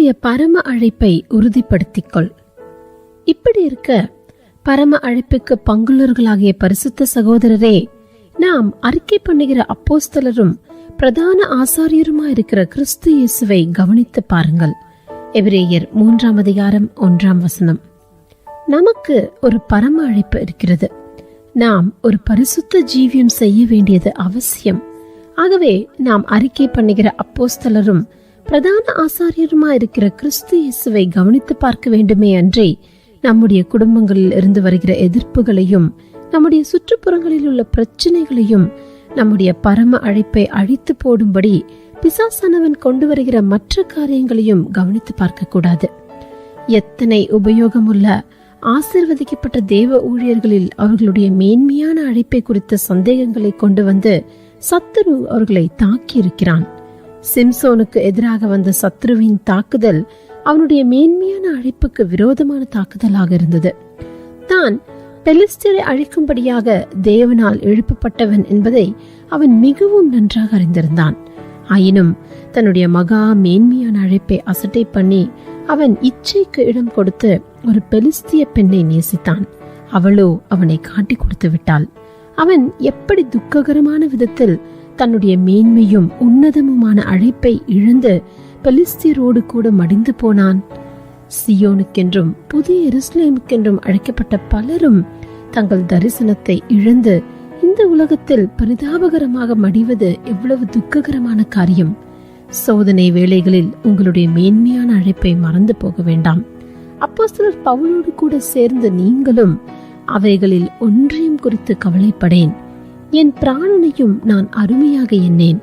உன்னுடைய பரம அழைப்பை உறுதிப்படுத்திக்கொள். இப்படி இருக்க பரம அழைப்புக்கு பங்குள்ளவர்களாகிய பரிசுத்த சகோதரரே நாம் அறிக்கை பண்ணுகிற அப்போஸ்தலரும் பிரதான ஆசாரியருமா இருக்கிற கிறிஸ்து இயேசுவை கவனித்து பாருங்கள். எபிரேயர் மூன்றாம் அதிகாரம் ஒன்றாம் வசனம். நமக்கு ஒரு பரம அழைப்பு இருக்கிறது. நாம் ஒரு பரிசுத்த ஜீவியம் செய்ய வேண்டியது அவசியம். ஆகவே நாம் அறிக்கை பண்ணுகிற அப்போஸ்தலரும் பிரதான ஆசாரியருமா இருக்கிற கிறிஸ்து இயேசுவை கவனித்து பார்க்க வேண்டுமே அன்றி. நம்முடைய குடும்பங்களில் இருந்து வருகிற எதிர்ப்புகளையும் நம்முடைய சுற்றுப்புறங்களில் உள்ள பிரச்சனைகளையும் நம்முடைய பரம அழைப்பை அழித்து போடும்படி பிசாசானவன் கொண்டு வருகிற மற்ற காரியங்களையும் கவனித்து பார்க்க கூடாது எத்தனை உபயோகமுள்ள ஆசிர்வதிக்கப்பட்ட தேவ ஊழியர்களில் அவர்களுடைய மேன்மையான அழைப்பை குறித்த சந்தேகங்களை கொண்டு வந்து சத்துரு அவர்களை தாக்கி இருக்கிறான் சிம்சோனுக்கு எதிராக வந்த சத்ருவின் தாக்குதல் அவனுடைய மேன்மையான அழைப்புக்கு விரோதமான தாக்குதலாக இருந்தது. தான் பெலிஸ்டரை அழிக்கும்படியாக தேவனால் எழுப்பப்பட்டவன் என்பதை அவன் மிகவும் நன்றாக அறிந்திருந்தான். ஆயினும் தன்னுடைய மகா மேன்மையான அழைப்பை அசட்டை பண்ணி அவன் இச்சைக்கு இடம் கொடுத்து ஒரு பெலிஸ்திய பெண்ணை நேசித்தான். அவளோ அவனை காட்டி கொடுத்து விட்டாள். அவன் எப்படி துக்ககரமான விதத்தில் தன்னுடைய மேன்மையும் உன்னதமுமான அழைப்பை இழந்து பெலிஸ்தியரோடு கூட மடிந்து போனான். சியோனுக்கென்றும் புதிய எருசலேமுக்கென்றும் அழைக்கப்பட்ட பலரும் தங்கள் தரிசனத்தை இழந்து இந்த உலகத்தில் பரிதாபகரமாக மடிவது எவ்வளவு துக்ககரமான காரியம். சோதனை வேளைகளில் உங்களுடைய மேன்மையான அழைப்பை மறந்து போக வேண்டாம். அப்போ சிலர் பவுலோடு கூட சேர்ந்து நீங்களும் அவைகளில் ஒன்றையும் குறித்து கவலைப்படேன். என் பிராணனையும் நான் அருமையாக எண்ணேன்.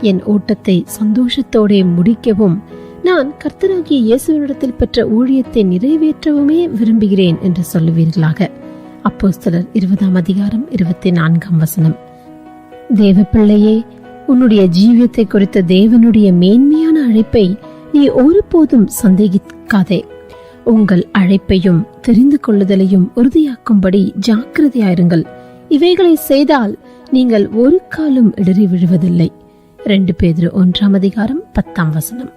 என் ஓட்டத்தை சந்தோஷத்தோட முடிக்கவும் நான் கர்த்தராகிய இயேசுவினிடத்தில் பெற்ற ஊழியத்தை நிறைவேற்றவுமே விரும்புகிறேன் என்று சொல்லுவீர்களாக. அப்போஸ்தலர் இருபதாம் அதிகாரம் இருபத்தி நான்காம் வசனம். தேவ பிள்ளையே உன்னுடைய ஜீவியத்தை குறித்த தேவனுடைய மேன்மையான அழைப்பை நீ ஒருபோதும் சந்தேகிக்காதே. உங்கள் அழைப்பையும் தெரிந்து கொள்ளுதலையும் உறுதியாக்கும்படி ஜாக்கிரதையாயிருங்கள். இவைகளை செய்தால் நீங்கள் ஒரு காலம் இடறி விழுவதில்லை. ரெண்டு பேர் ஒன்றாம் அதிகாரம் பத்தாம் வசனம்.